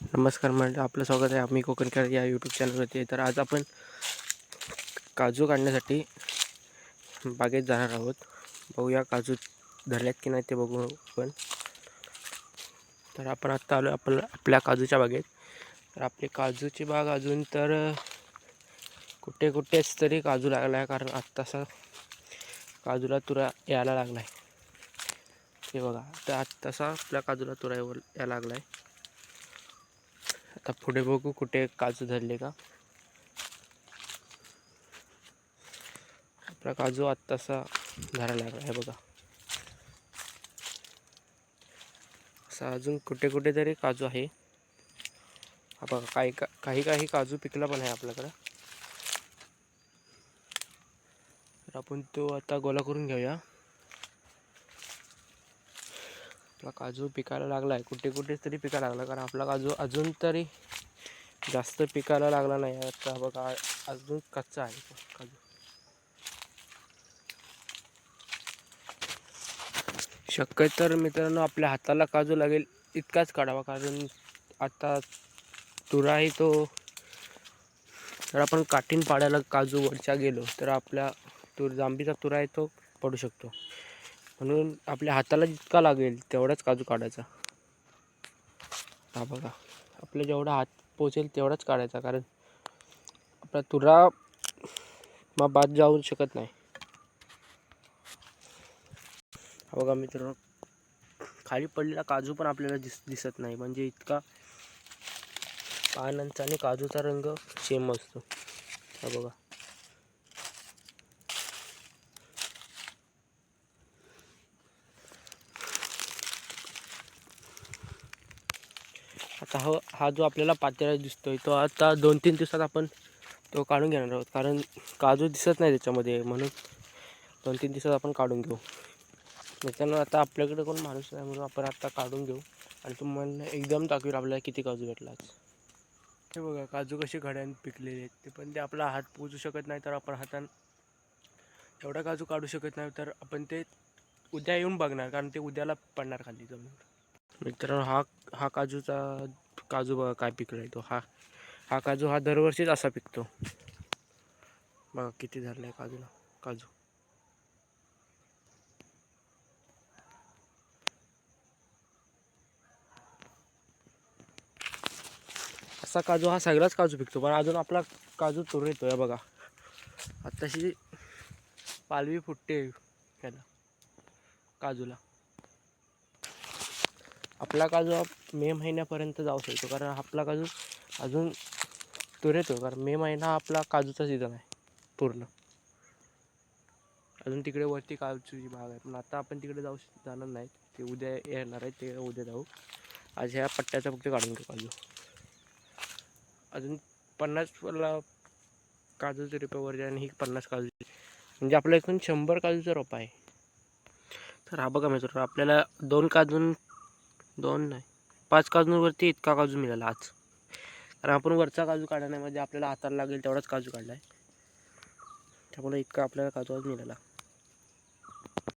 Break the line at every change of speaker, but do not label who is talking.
नमस्कार म्हणजे आपलं स्वागत आहे आम्ही कोकणकर या यूट्यूब चॅनलवरती तर आज आपण काजू काढण्यासाठी बागेत जाणार आहोत. बघूया काजू धरल्यात की नाही ते बघू आपण. तर आपण आत्ता आलो आपण आपल्या काजूच्या बागेत. तर आपली काजूची बाग अजून तर कुठे कुठेच तरी काजू लागला आहे कारण आत्तासा काजूला तुरा यायला लागला आहे ते बघा तर आत्तासा आपल्या काजूला तुरा यायला लागला आहे आता पुढे बघू कुठे काजू धरले का. आपला काजू आत्तासा धरायला लागला आहे बघा. असा अजून कुठे कुठे तरी काजू आहे. हा बघा काही का काही काही काजू पिकला पण आहे आपल्याकडं. तर आपण तो आता गोला करून घेऊया. आपला काजू पिकायला लागला आहे कुठे कुठेच तरी पिकायला लागला. कारण आपला काजू अजून तरी जास्त पिकायला लागला नाही. आता बघा अजून कच्चा आहे काजू. शक्य तर मित्रांनो आपल्या हाताला काजू लागेल. इतकाच काढावा. कारण आता तुराही तो. जर आपण काठीण पाड्याला काजू वरच्या गेलो तर आपल्या तूर जांभीचा तुरा आहे तो पडू शकतो. म्हणून आपल्या हाताला जितका लागेल तेवढाच काजू काढायचा. हा बघा आपल्या जेवढा हात पोचेल तेवढाच काढायचा कारण आपला तुरा मग बाद जाऊ शकत नाही. हा बघा मित्रांनो खाली पडलेला काजू पण आपल्याला दिस दिसत नाही म्हणजे इतका पानांचा आणि काजूचा रंग सेम असतो. हा बघा. आता हा हा जो आपल्याला पातेला दिसतोय तो आता दोन तीन दिवसात आपण तो काढून घेणार आहोत. कारण काजू दिसत नाही त्याच्यामध्ये म्हणून दोन तीन दिवसात आपण काढून घेऊ. मित्रांनो आता आपल्याकडे कोण माणूस नाही म्हणून आपण आता काढून घेऊ. आणि तुम्हाला एकदम दाखवेल आपल्याला किती काजू भेटला हे बघा काजू कसे घड्यान पिकलेले आहेत. ते पण ते आपला हात पोचू शकत नाही तर आपण हातान एवढा काजू काढू शकत नाही तर आपण ते उद्या येऊन बघणार. कारण ते उद्याला पडणार खाली जमीन मित्रांनो हा हा काजूचा काजू बघा काय पिकला तो. हा हा काजू हा दरवर्षीच असा पिकतो. बघा किती धरलाय काजूला. काजू. असा काजू हा सगळाच काजू पिकतो पण अजून आपला काजू तुर या बघा. आत्ताशी पालवी फुटते ह्याला काजूला. आपला काजू मे महिन्यापर्यंत जाऊ शकतो. कारण आपला काजू अजून तुर येतो कारण मे महिना आपला काजूचा सीझन आहे. पूर्ण. अजून तिकडे वरती काजूची भाग आहे. पण आता आपण तिकडे जाऊ श- जाणार नाही ते उद्या येणार आहे ते उद्या जाऊ. आज ह्या पट्ट्याचा फक्त काढून घेऊ काजू. अजून पन्नासला काजूचे रुपये वरती आणि ही पन्नास काजूची म्हणजे आपल्या एकूण शंभर काजूचा रोपा आहे. तर हा बघा मित्र आपल्याला दोन काजून दोन नाही. पाच काजूंवरती इतका काजू मिळाला आज. कारण आपण वरचा काजू काढण्यामध्ये म्हणजे आपल्याला हाताला लागेल तेवढाच काजू काढला आहे त्यामुळे इतका आपल्याला काजू आज मिळाला.